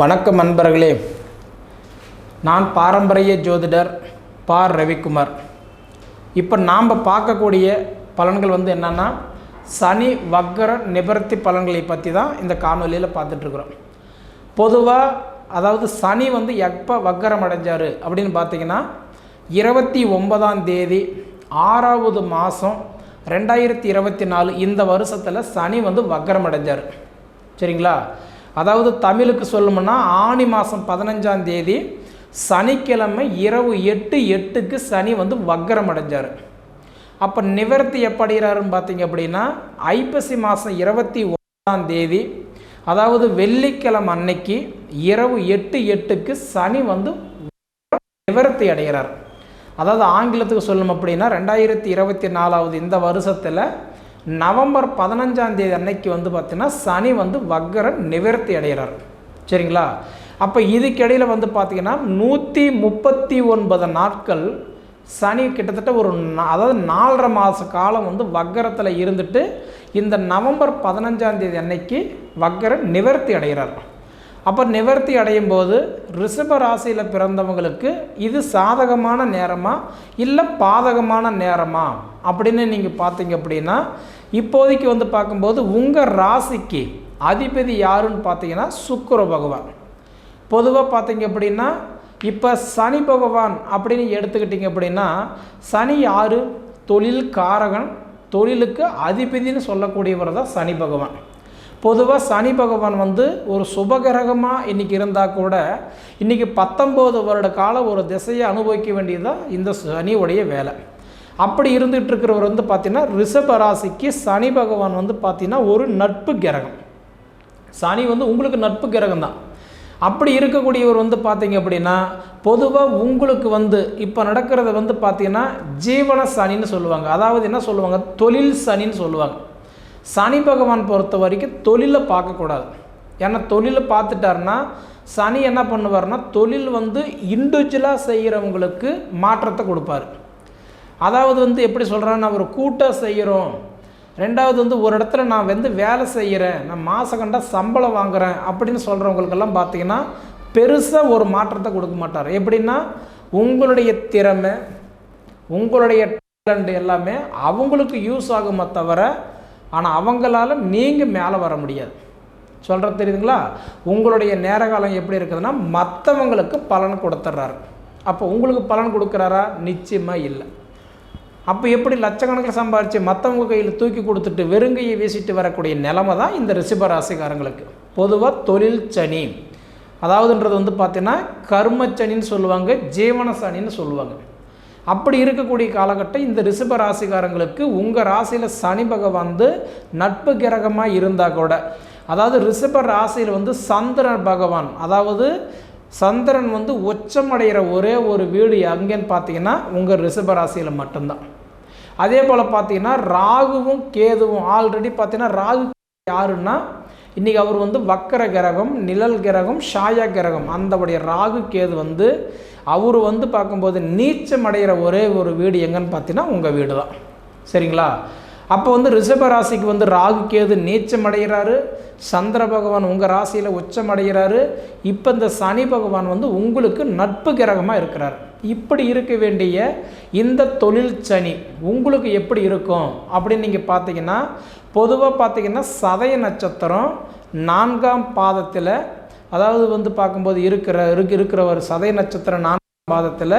வணக்கம் நண்பர்களே. நான் பாரம்பரிய ஜோதிடர் பார் ரவிக்குமார். இப்போ நாம் பார்க்கக்கூடிய பலன்கள் வந்து என்னென்னா சனி வக்கர நிபர்த்தி பலன்களை பற்றி தான் இந்த காணொலியில் பார்த்துட்ருக்குறோம். பொதுவாக அதாவது சனி வந்து எப்போ வக்கரம் அடைஞ்சார் அப்படின்னு பார்த்தீங்கன்னா இருபத்தி ஒன்பதாம் தேதி ஆறாவது மாதம் ரெண்டாயிரத்தி இருபத்தி நாலு இந்த வருஷத்தில் சனி வந்து வக்கரம் அடைஞ்சார். சரிங்களா? அதாவது தமிழுக்கு சொல்லணும்னா ஆணி மாதம் பதினஞ்சாம் தேதி சனிக்கிழமை இரவு எட்டு எட்டுக்கு சனி வந்து வக்கரம் அடைஞ்சார். அப்போ நிவர்த்தி எப்படிறாருன்னு பார்த்தீங்க அப்படின்னா ஐப்பசி மாதம் இருபத்தி ஒன்றாம் தேதி அதாவது வெள்ளிக்கிழமை அன்னைக்கு இரவு எட்டு எட்டுக்கு சனி வந்து நிவர்த்தி அடைகிறார் அதாவது ஆங்கிலத்துக்கு சொல்லணும் அப்படின்னா ரெண்டாயிரத்தி இருபத்தி நாலாவது இந்த வருஷத்தில் நவம்பர் பதினஞ்சாம் தேதி அன்னைக்கு வந்து பார்த்திங்கன்னா சனி வந்து வக்கர நிவர்த்தி அடைகிறார். சரிங்களா? அப்போ இதுக்கிடையில் வந்து பார்த்திங்கன்னா நூற்றி முப்பத்தி ஒன்பது நாட்கள் சனி கிட்டத்தட்ட ஒரு நா- அதாவது நாலரை மாத காலம் வந்து வக்கரத்தில் இருந்துட்டு இந்த நவம்பர் பதினஞ்சாம் தேதி அன்னைக்கு வக்கர நிவர்த்தி அடைகிறார். அப்போ நிவர்த்தி அடையும் போது ரிஷப ராசியில் பிறந்தவங்களுக்கு இது சாதகமான நேரமா இல்லை பாதகமான நேரமா? அப்படின்னு நீங்கள் பார்த்தீங்க அப்படின்னா இப்போதைக்கு வந்து பார்க்கும்போது உங்கள் ராசிக்கு அதிபதி யாருன்னு பார்த்தீங்கன்னா சுக்கிர பகவான். பொதுவாக பார்த்தீங்க அப்படின்னா இப்போ சனி பகவான் அப்படின்னு எடுத்துக்கிட்டிங்க அப்படின்னா சனி யார்? தொழில் காரகன். தொழிலுக்கு அதிபதின்னு சொல்லக்கூடியவர் தான் சனி பகவான். பொதுவாக சனி பகவான் வந்து ஒரு சுபகிரகமாக இன்றைக்கி இருந்தால் கூட இன்றைக்கி பத்தொம்போது வருட காலம் ஒரு திசையை அனுபவிக்க வேண்டியதுதான் இந்த சனியுடைய வேலை. அப்படி இருந்துகிட்டு இருக்கிறவர் வந்து பார்த்திங்கன்னா ரிஷபராசிக்கு சனி பகவான் வந்து பார்த்திங்கன்னா ஒரு நட்பு கிரகம். சனி வந்து உங்களுக்கு நட்பு கிரகம் தான் அப்படி இருக்கக்கூடியவர் வந்து பார்த்தீங்க அப்படின்னா பொதுவாக உங்களுக்கு வந்து இப்போ நடக்கிறத வந்து பார்த்தீங்கன்னா ஜீவன சனின்னு சொல்லுவாங்க. அதாவது என்ன சொல்லுவாங்க? தொழில் சனின்னு சொல்லுவாங்க. சனி பகவான் பொறுத்த வரைக்கும் தொழிலை பார்க்கக்கூடாது. ஏன்னா தொழிலை பார்த்துட்டாருன்னா சனி என்ன பண்ணுவார்னா தொழில் வந்து இண்டிவிஜுவலாக செய்கிறவங்களுக்கு மாற்றத்தை கொடுப்பாரு. அதாவது வந்து எப்படி சொல்கிறேன்னா ஒரு கூட்டாக செய்கிறோம். ரெண்டாவது வந்து ஒரு இடத்துல நான் வந்து வேலை செய்கிறேன் நான் மாதம் சம்பளம் வாங்குறேன் அப்படின்னு சொல்கிறவங்களுக்கெல்லாம் பார்த்தீங்கன்னா பெருசாக ஒரு மாற்றத்தை கொடுக்க மாட்டார். எப்படின்னா உங்களுடைய திறமை உங்களுடைய டேலண்ட் எல்லாமே அவங்களுக்கு யூஸ் ஆகுமே தவிர ஆனால் அவங்களால நீங்கள் மேலே வர முடியாது. சொல்கிறது தெரியுதுங்களா? உங்களுடைய நேர காலம் எப்படி இருக்குதுன்னா மற்றவங்களுக்கு பலன் கொடுத்துட்றாரு அப்போ உங்களுக்கு பலன் கொடுக்குறாரா? நிச்சயமாக இல்லை. அப்போ எப்படி லட்சக்கணக்கில் சம்பாரித்து மற்றவங்க கையில் தூக்கி கொடுத்துட்டு வெறுங்கையை வீசிட்டு வரக்கூடிய நிலமை தான் இந்த ரிஷப ராசிக்காரங்களுக்கு. பொதுவாக தொழில் சனி. அதாவதுன்றது வந்து பார்த்தீங்கன்னா கர்மச்சனின்னு சொல்லுவாங்க ஜீவன சனின்னு சொல்லுவாங்க. அப்படி இருக்கக்கூடிய காலகட்டம் இந்த ரிஷப ராசிக்காரங்களுக்கு. உங்கள் ராசியில் சனி பகவான் வந்து நட்பு கிரகமாக இருந்தால் கூட அதாவது ரிஷப ராசியில் வந்து சந்திர பகவான் அதாவது சந்திரன் வந்து உச்சமடைகிற ஒரே ஒரு வீடு எங்கேன்னு பார்த்தீங்கன்னா உங்கள் ரிஷப ராசியில் மட்டும்தான். அதே போல் பார்த்தீங்கன்னா ராகுவும் கேதுவும் ஆல்ரெடி பார்த்தீங்கன்னா ராகு யாருன்னா இன்றைக்கி அவர் வந்து வக்கர கிரகம் நிழல் கிரகம் ஷாயா கிரகம். அந்தபடிய ராகு கேது வந்து அவர் வந்து பார்க்கும்போது நீச்சம் அடைகிற ஒரே ஒரு வீடு எங்கன்னு பார்த்தீங்கன்னா உங்கள் வீடு தான் சரிங்களா? அப்போ வந்து ரிஷப ராசிக்கு வந்து ராகு கேது நீச்சம் அடைகிறாரு. சந்திர பகவான் உங்கள் ராசியில் உச்சம் அடைகிறாரு. இப்போ இந்த சனி பகவான் வந்து உங்களுக்கு நட்பு கிரகமாக இருக்கிறார். இப்படி இருக்க வேண்டிய இந்த தொழில் சனி உங்களுக்கு எப்படி இருக்கும் அப்படின்னு நீங்கள் பார்த்தீங்கன்னா பொதுவாக பார்த்தீங்கன்னா சதய நட்சத்திரம் நான்காம் பாதத்தில் அதாவது வந்து பார்க்கும்போது இருக்கிற இருக்கிற ஒரு சதய நட்சத்திரம் நான்காம் பாதத்தில்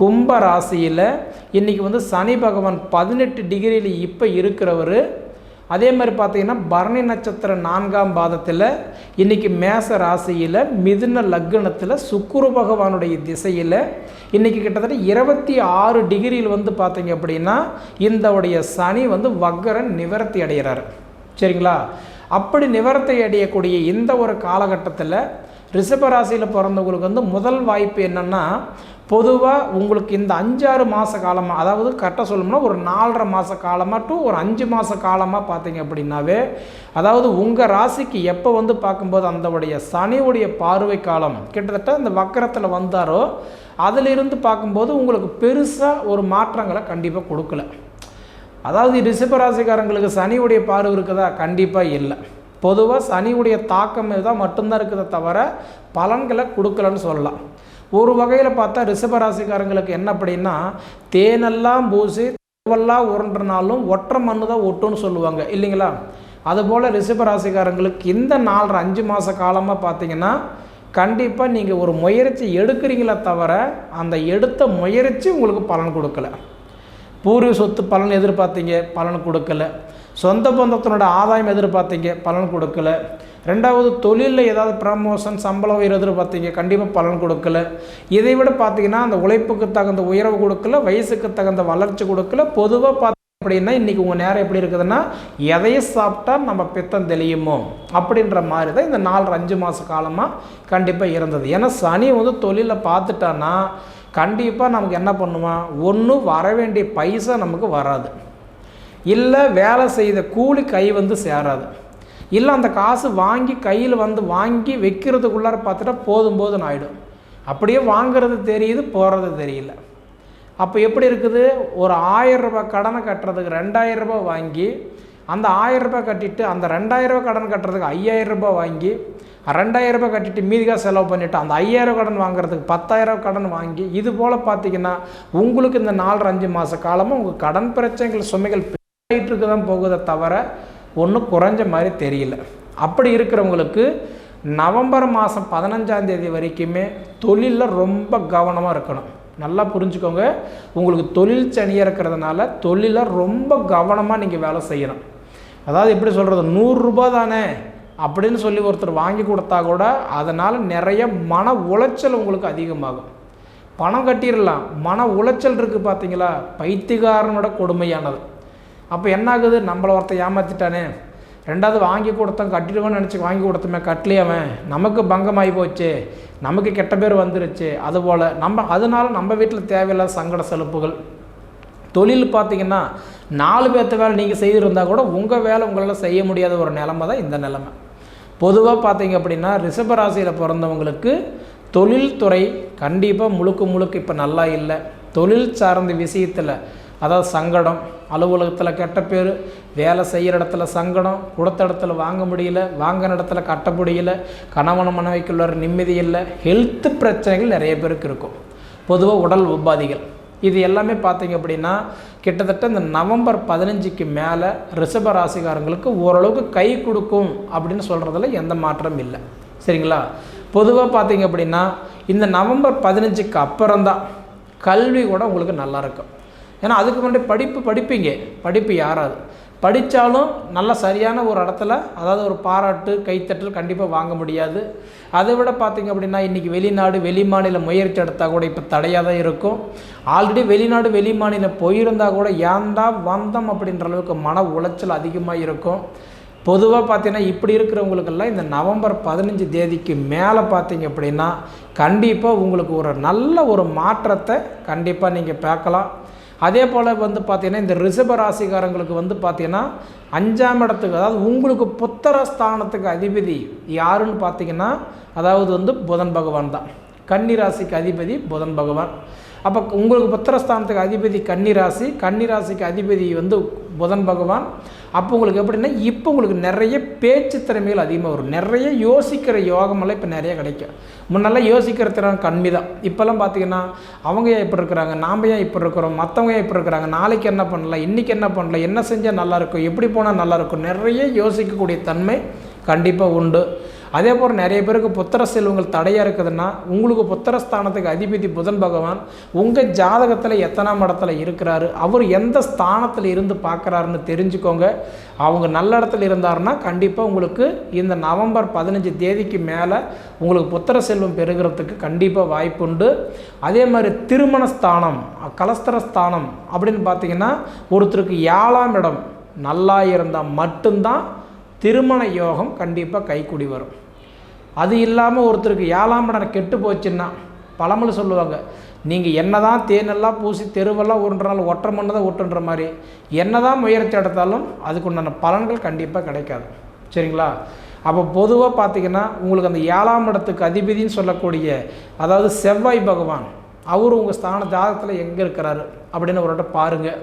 கும்ப ராசியில் இன்றைக்கி வந்து சனி பகவான் பதினெட்டு டிகிரியில் இப்போ இருக்கிறவர். அதே மாதிரி பார்த்தீங்கன்னா பரணி நட்சத்திரம் நான்காம் பாதத்தில் இன்றைக்கி மேச ராசியில் மிதுன லக்னத்தில் சுக்குரு பகவானுடைய திசையில் இன்றைக்கி கிட்டத்தட்ட இருபத்தி ஆறு டிகிரியில் வந்து பார்த்தீங்க அப்படின்னா இந்தவுடைய சனி வந்து வக்கரன் நிவர்த்தி அடைகிறார் சரிங்களா? அப்படி நிவர்த்தி அடையக்கூடிய இந்த ஒரு காலகட்டத்தில் ரிஷபராசியில் பிறந்தவங்களுக்கு வந்து முதல் வாய்ப்பு என்னென்னா பொதுவாக உங்களுக்கு இந்த அஞ்சாறு மாத காலமாக அதாவது கரெக்டாக சொல்லணும்னா ஒரு நாலரை மாத காலமாக டு ஒரு அஞ்சு மாத காலமாக பார்த்தீங்க அப்படின்னாவே அதாவது உங்கள் ராசிக்கு எப்போ வந்து பார்க்கும்போது அந்தவுடைய சனியுடைய பார்வை காலம் கிட்டத்தட்ட இந்த வக்கரத்தில் வந்தாரோ அதிலிருந்து பார்க்கும்போது உங்களுக்கு பெருசாக ஒரு மாற்றங்களை கண்டிப்பாக கொடுக்கல. அதாவது ரிஷபராசிக்காரங்களுக்கு சனியுடைய பார்வை இருக்குதா? கண்டிப்பாக இல்லை. பொதுவாக சனியுடைய தாக்கம் தான் மட்டும்தான் இருக்குதே தவிர பலன்களை கொடுக்கலன்னு சொல்லலாம். ஒரு வகையில் பார்த்தா ரிஷபராசிக்காரங்களுக்கு என்ன அப்படின்னா தேனெல்லாம் பூசி தேவெல்லாம் உருண்டுனாலும் ஒற்றை மண்ணு தான் ஒட்டுன்னு சொல்லுவாங்க. இல்லைங்களா? அதுபோல் ரிஷபராசிக்காரங்களுக்கு இந்த நாலரை அஞ்சு மாத காலமாக பார்த்தீங்கன்னா கண்டிப்பாக நீங்கள் ஒரு முயற்சி எடுக்கிறீங்களே தவிர அந்த எடுத்த முயற்சி உங்களுக்கு பலன் கொடுக்கல. பூர்வீக சொத்து பலன் எதிர்பார்த்தீங்க பலன் கொடுக்கல. சொந்த பந்தத்தினோட ஆதாயம் எதிர்பார்த்தீங்க பலன் கொடுக்கல. ரெண்டாவது தொழிலில் ஏதாவது ப்ரமோஷன் சம்பளம் உயர்வு எதிர்பார்த்தீங்க கண்டிப்பாக பலன் கொடுக்கல. இதை விட பார்த்தீங்கன்னா அந்த உழைப்புக்கு தகுந்த உயர்வு கொடுக்கல வயசுக்கு தகுந்த வளர்ச்சி கொடுக்கல. பொதுவாக பார்த்து அப்படின்னா இன்றைக்கி உங்கள் நேரம் எப்படி இருக்குதுன்னா எதையும் சாப்பிட்டா நம்ம பித்தம் தெளியுமோ அப்படின்ற மாதிரி தான் இந்த நாலு அஞ்சு மாத காலமாக கண்டிப்பாக இருந்தது. ஏன்னா சனி வந்து தொழிலை பார்த்துட்டான்னா கண்டிப்பாக நமக்கு என்ன பண்ணுவான் ஒன்றும் வர வேண்டிய பைசா நமக்கு வராது. இல்லை வேலை செய்த கூலி கை வந்து சேராது. இல்லை அந்த காசு வாங்கி கையில் வந்து வாங்கி வைக்கிறதுக்குள்ளார பார்த்துட்டா போதும் போதும் ஆகிடும் அப்படியே வாங்குறது தெரியுது போகிறது தெரியல. அப்போ எப்படி இருக்குது? ஒரு ஆயிரம் ரூபாய் கடனை கட்டுறதுக்கு ரெண்டாயிரம் ரூபாய் வாங்கி அந்த ஆயிரம் ரூபாய் கட்டிட்டு அந்த ரெண்டாயிரரூபா கடன் கட்டுறதுக்கு ஐயாயிரம் ரூபாய் வாங்கி ரெண்டாயிரரூபா கட்டிட்டு மீதிக்காக செலவு பண்ணிவிட்டு அந்த ஐயாயிரம் கடன் வாங்குறதுக்கு பத்தாயிரம் கடன் வாங்கி இது போல் பார்த்தீங்கன்னா உங்களுக்கு இந்த நாலு அஞ்சு மாத காலமாக உங்கள் கடன் பிரச்சனைகள் சுமைகள் ஆகிட்டு தான் போகுதை தவிர ஒன்றும் குறைஞ்ச மாதிரி தெரியல. அப்படி இருக்கிறவங்களுக்கு நவம்பர் மாதம் பதினஞ்சாம் தேதி வரைக்குமே தொழிலில் ரொம்ப கவனமாக இருக்கணும். நல்லா புரிஞ்சுக்கோங்க. உங்களுக்கு தொழில் சனியாக இருக்கிறதுனால தொழிலில் ரொம்ப கவனமாக நீங்கள் வேலை செய்யணும். அதாவது எப்படி சொல்கிறது நூறுரூபா தானே அப்படின்னு சொல்லி ஒருத்தர் வாங்கி கொடுத்தா கூட அதனால் நிறைய மன உளைச்சல் உங்களுக்கு அதிகமாகும். பணம் கட்டிடலாம். மன உளைச்சல் இருக்குது பார்த்தீங்களா பைத்தியகாரனோட கொடுமையானது. அப்போ என்ன ஆகுது நம்மளை ஒருத்தன் ஏமாற்றிட்டானே ரெண்டாவது வாங்கி கொடுத்தோம் கட்டிடுவோன்னு நினச்சி வாங்கி கொடுத்தோமே கட்டலையவன் நமக்கு பங்கமாகி போச்சு. நமக்கு கெட்ட பேர் வந்துருச்சு. அதுபோல் நம்ம அதனால நம்ம வீட்டில் தேவையில்லாத சங்கட செலுப்புகள். தொழில் பார்த்திங்கன்னா நாலு பேர்த்த வேலை நீங்கள் செய்திருந்தால் கூட உங்கள் வேலை உங்களால் செய்ய முடியாத ஒரு நிலமை தான் இந்த நிலமை. பொதுவாக பார்த்தீங்க அப்படின்னா ரிஷபராசியில் பிறந்தவங்களுக்கு தொழில்துறை கண்டிப்பாக முழுக்க முழுக்க இப்போ நல்லா இல்லை. தொழில் சார்ந்த விஷயத்தில் அதாவது சங்கடம். அலுவலகத்தில் கெட்ட பேர் வேலை செய்கிற இடத்துல சங்கடம் கொடுத்த இடத்துல வாங்க முடியல வாங்கின இடத்துல கட்ட முடியல கணவன் மனைவிக்குள்ள நிம்மதி இல்லை ஹெல்த் பிரச்சனைகள் நிறைய பேருக்கு இருக்கும். பொதுவாக உடல் உபாதிகள். இது எல்லாமே பார்த்தீங்க அப்படின்னா கிட்டத்தட்ட இந்த நவம்பர் பதினஞ்சுக்கு மேலே ரிஷப ராசிக்காரங்களுக்கு ஓரளவுக்கு கை கொடுக்கும் அப்படின்னு சொல்கிறதுல எந்த மாற்றமும் இல்லை. சரிங்களா? பொதுவாக பார்த்தீங்க அப்படின்னா இந்த நவம்பர் பதினஞ்சுக்கு அப்புறம் தான் கல்வி கூட உங்களுக்கு நல்லாயிருக்கும் ஏன்னா அதுக்கு முன்னாடி படிப்பு படிப்பீங்க. படிப்பு யாராவது? படித்தாலும் நல்ல சரியான ஒரு இடத்துல அதாவது ஒரு பாராட்டு கைத்தட்டல் கண்டிப்பாக வாங்க முடியாது. அதை விட பார்த்திங்க அப்படின்னா இன்றைக்கி வெளிநாடு வெளி மாநில முயற்சி எடுத்தால் கூட இப்போ தடையாக தான் இருக்கும். ஆல்ரெடி வெளிநாடு வெளி மாநிலம் போயிருந்தால் கூட ஏன்டா வந்தம் அப்படின்ற அளவுக்கு மன உளைச்சல் அதிகமாக இருக்கும். பொதுவாக பார்த்தீங்கன்னா இப்படி இருக்கிறவங்களுக்கெல்லாம் இந்த நவம்பர் பதினஞ்சு தேதிக்கு மேலே பார்த்தீங்க அப்படின்னா கண்டிப்பாக உங்களுக்கு ஒரு நல்ல ஒரு மாற்றத்தை கண்டிப்பாக நீங்கள் பார்க்கலாம். அதே போல் வந்து பார்த்திங்கன்னா இந்த ரிஷப ராசிக்காரங்களுக்கு வந்து பார்த்திங்கன்னா அஞ்சாம் இடத்துக்கு அதாவது உங்களுக்கு புத்தர ஸ்தானத்துக்கு அதிபதி யாருன்னு பார்த்தீங்கன்னா அதாவது வந்து புதன் பகவான் தான். கன்னி ராசிக்கு அதிபதி புதன் பகவான். அப்போ உங்களுக்கு புத்திரஸ்தானத்துக்கு அதிபதி கன்னிராசி கன்னிராசிக்கு அதிபதி வந்து புதன் பகவான். அப்போ உங்களுக்கு எப்படின்னா இப்போ உங்களுக்கு நிறைய பேச்சு திறமைகள் அதிகமாக வரும். நிறைய யோசிக்கிற யோகமெல்லாம் இப்போ நிறைய கிடைக்கும். முன்னெல்லாம் யோசிக்கிற திறன் கம்மி தான் இப்போல்லாம் பார்த்தீங்கன்னா அவங்க ஏன் இப்படி இருக்கிறாங்க? நாம் ஏன் இப்படி இருக்கிறோம்? மற்றவங்க ஏன் இப்படி இருக்கிறாங்க? நாளைக்கு என்ன பண்ணலாம்? இன்றைக்கி என்ன பண்ணலாம்? என்ன செஞ்சால் நல்லாயிருக்கும் எப்படி போனால் நல்லாயிருக்கும் நிறைய யோசிக்கக்கூடிய தன்மை கண்டிப்பாக உண்டு. அதே போல் நிறைய பேருக்கு புத்திர செல்வங்கள் தடையாக இருக்குதுன்னா உங்களுக்கு புத்திரஸ்தானத்துக்கு அதிபதி புதன் பகவான் உங்கள் ஜாதகத்தில் எத்தனாம் இடத்துல இருக்கிறாரு அவர் எந்த ஸ்தானத்தில் இருந்து பார்க்குறாருன்னு தெரிஞ்சுக்கோங்க. அவங்க நல்ல இடத்துல இருந்தாருன்னா கண்டிப்பாக உங்களுக்கு இந்த நவம்பர் பதினஞ்சு தேதிக்கு மேலே உங்களுக்கு புத்திர செல்வம் பெறுகிறதுக்கு கண்டிப்பாக வாய்ப்புண்டு அதே மாதிரி திருமண ஸ்தானம் கலஸ்தர ஸ்தானம் அப்படின்னு பார்த்தீங்கன்னா ஒருத்தருக்கு ஏழாம் இடம் நல்லா இருந்தால் மட்டும்தான் திருமண யோகம் கண்டிப்பாக கைக்குடி வரும். அது இல்லாமல் ஒருத்தருக்கு ஏழாம் இடம் கெட்டு போச்சுன்னா பழமொழி சொல்லுவாங்க நீங்கள் என்ன தான் தேனெல்லாம் பூசி தெருவெல்லாம் உருண்டுறாலும் ஒற்றை மண்ணு தான் ஒட்டுன்ற மாதிரி. என்ன தான் முயற்சி எடுத்தாலும் அதுக்கு உண்டான பலன்கள் கண்டிப்பாக கிடைக்காது. சரிங்களா? அப்போ பொதுவாக பார்த்திங்கன்னா உங்களுக்கு அந்த ஏழாம் இடத்துக்கு அதிபதினு சொல்லக்கூடிய அதாவது செவ்வாய் பகவான் அவர் உங்கள் ஸ்தான ஜாதகத்தில் எங்கே இருக்கிறாரு அப்படின்னு ஒரு பாருங்கள்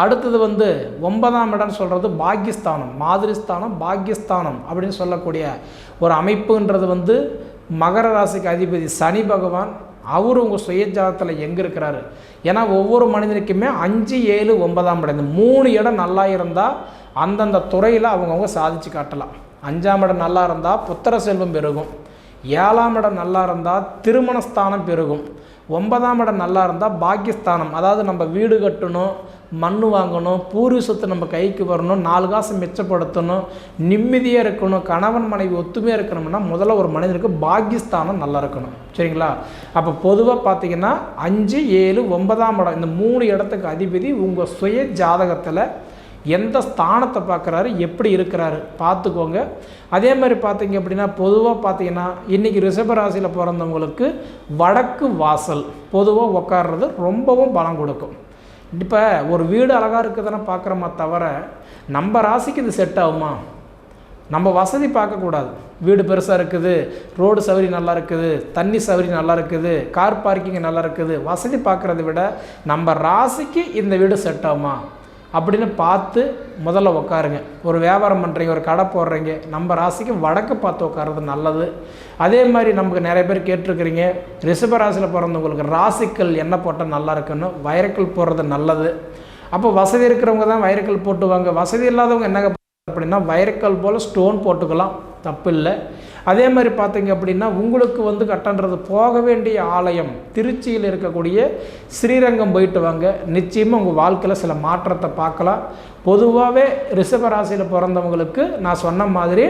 அடுத்தது வந்து ஒன்பதாம் இடம் சொல்கிறது பாகிஸ்தானம் மாதிரிஸ்தானம் பாகிஸ்தானம் அப்படின்னு சொல்லக்கூடிய ஒரு அமைப்புன்றது வந்து மகர ராசிக்கு அதிபதி சனி பகவான் அவர் உங்கள் சுயஜாதத்தில் எங்கே இருக்கிறாரு? ஏன்னா ஒவ்வொரு மனிதனுக்குமே அஞ்சு ஏழு ஒன்பதாம் இடம். இந்த மூணு இடம் நல்லா இருந்தால் அந்தந்த துறையில் அவங்கவுங்க சாதிச்சு காட்டலாம். அஞ்சாம் இடம் நல்லா இருந்தால் புத்திர செல்வம் பெருகும். ஏழாம் இடம் நல்லா இருந்தால் திருமணஸ்தானம் பெருகும். ஒன்பதாம் இடம் நல்லா இருந்தால் பாகிஸ்தானம் அதாவது நம்ம வீடு கட்டணும் மண் வாங்கணும் பூர்வீசத்தை நம்ம கைக்கு வரணும் நாலு காசு மிச்சப்படுத்தணும் நிம்மதியாக இருக்கணும் கணவன் மனைவி ஒத்துமையாக இருக்கணும்னா முதல்ல ஒரு மனிதனுக்கு பாகிஸ்தானம் நல்லா இருக்கணும். சரிங்களா? அப்போ பொதுவாக பார்த்தீங்கன்னா அஞ்சு ஏழு ஒன்பதாம் இடம். இந்த மூணு இடத்துக்கு அதிபதி உங்கள் சுய ஜாதகத்தில் எந்த ஸ்தானத்தை பார்க்குறாரு எப்படி இருக்கிறாரு பார்த்துக்கோங்க. அதே மாதிரி பார்த்தீங்க அப்படின்னா பொதுவாக பார்த்தீங்கன்னா இன்றைக்கி ரிஷபராசியில் பிறந்தவங்களுக்கு வடக்கு வாசல் பொதுவாக உட்கார்றது ரொம்பவும் பலம் கொடுக்கும். இப்போ ஒரு வீடு அழகாக இருக்குதுன்னு பார்க்குறோமா தவிர நம்ம ராசிக்கு இது செட் ஆகுமா? நம்ம வசதி பார்க்கக்கூடாது. வீடு பெருசாக இருக்குது ரோடு சவுரி நல்லா இருக்குது தண்ணி சவுரி நல்லா இருக்குது கார் பார்க்கிங் நல்லா இருக்குது. வசதி பார்க்குறத விட நம்ம ராசிக்கு இந்த வீடு செட் ஆகுமா? அப்படின்னு பார்த்து முதல்ல உட்காருங்க ஒரு வியாபாரம் பண்ணுறீங்க ஒரு கடை போடுறீங்க நம்ம ராசிக்கு வடக்கு பார்த்து உட்காறது நல்லது. அதே மாதிரி நமக்கு நிறைய பேர் கேட்டிருக்கிறீங்க ரிஷப ராசியில் பிறந்தவங்களுக்கு ராசிக்கல் என்ன போட்டால் நல்லா இருக்குன்னு வைரக்கல் போடுறது நல்லது. அப்போ வசதி இருக்கிறவங்க தான் வைரக்கல் போட்டுவாங்க. வசதி இல்லாதவங்க என்னங்க அப்படின்னா வைரக்கல் போல் ஸ்டோன் போட்டுக்கலாம். தப்பு இல்லை அதே மாதிரி பார்த்தீங்க அப்படின்னா உங்களுக்கு வந்து கட்டன்றது போக வேண்டிய ஆலயம் திருச்சியில் இருக்கக்கூடிய ஸ்ரீரங்கம் போயிட்டு வாங்க. நிச்சயமாக உங்கள் வாழ்க்கையில் சில மாற்றத்தை பார்க்கலாம். பொதுவாகவே ரிஷபராசியில் பிறந்தவங்களுக்கு நான் சொன்ன மாதிரி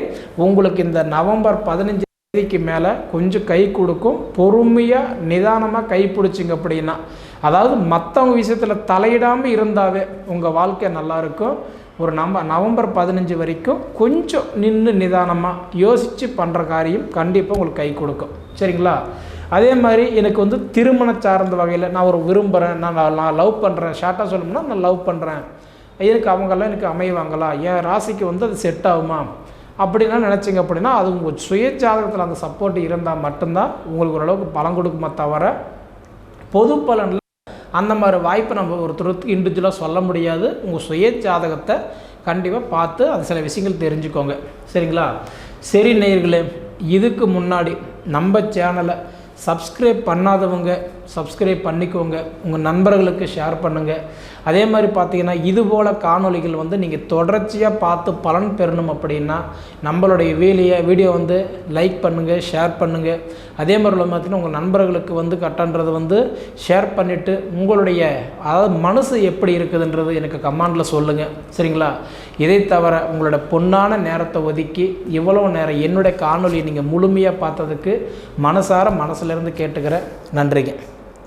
உங்களுக்கு இந்த நவம்பர் பதினஞ்சு தேதிக்கு மேலே கொஞ்சம் கை கொடுக்கும். பொறுமையாக நிதானமாக கை பிடிச்சிங்க அப்படின்னா அதாவது மற்றவங்க விஷயத்தில் தலையிடாமல் இருந்தாவே உங்கள் வாழ்க்கை நல்லாயிருக்கும் ஒரு நம்ம நவம்பர் பதினஞ்சு வரைக்கும் கொஞ்சம் நின்று நிதானமாக யோசித்து பண்ணுற காரியம் கண்டிப்பாக உங்களுக்கு கை கொடுக்கும். சரிங்களா? அதே மாதிரி எனக்கு வந்து திருமண சார்ந்த வகையில் நான் ஒரு விரும்புகிறேன் நான் நான் லவ் பண்ணுறேன் ஷார்ட்டாக சொல்லணும்னா நான் லவ் பண்ணுறேன் எனக்கு அவங்கெல்லாம் எனக்கு அமைவாங்களா? என் ராசிக்கு வந்து அது செட் ஆகுமா? அப்படின்லாம் நினச்சிங்க அப்படின்னா அது உங்கள் சுய ஜாதகத்தில் அந்த சப்போர்ட் இருந்தால் மட்டும்தான் உங்களுக்கு ஓரளவுக்கு பலன் கொடுக்குமா தவிர பொது பலனில் அந்த மாதிரி வாய்ப்பை நம்ம ஒருத்தருக்கு இண்டிவிஜுவலாக சொல்ல முடியாது. உங்கள் சுய ஜாதகத்தை கண்டிப்பாக பார்த்து அது சில விஷயங்கள் தெரிஞ்சுக்கோங்க. சரிங்களா? சரி நேயர்களே இதுக்கு முன்னாடி நம்ம சேனலை சப்ஸ்கிரைப் பண்ணாதவங்க சப்ஸ்கிரைப் பண்ணிக்கோங்க. உங்கள் நண்பர்களுக்கு ஷேர் பண்ணுங்கள் அதே மாதிரி பார்த்தீங்கன்னா இது போல் காணொலிகள் வந்து நீங்கள் தொடர்ச்சியாக பார்த்து பலன் பெறணும் அப்படின்னா நம்மளுடைய வீலியை வீடியோ வந்து லைக் பண்ணுங்கள் ஷேர் பண்ணுங்கள் அதே மாதிரி உள்ள பார்த்தீங்கன்னா உங்கள் நண்பர்களுக்கு வந்து கட்டன்றது வந்து ஷேர் பண்ணிவிட்டு உங்களுடைய அதாவது மனசு எப்படி இருக்குதுன்றது எனக்கு கமாண்டில் சொல்லுங்கள் சரிங்களா? இதை தவிர உங்களோட பொன்னான நேரத்தை ஒதுக்கி இவ்வளோ நேரம் என்னுடைய காணொலியை நீங்கள் முழுமையாக பார்த்ததுக்கு மனசார மனசுலேருந்து கேட்டுக்கிறேன். நன்றிங்க.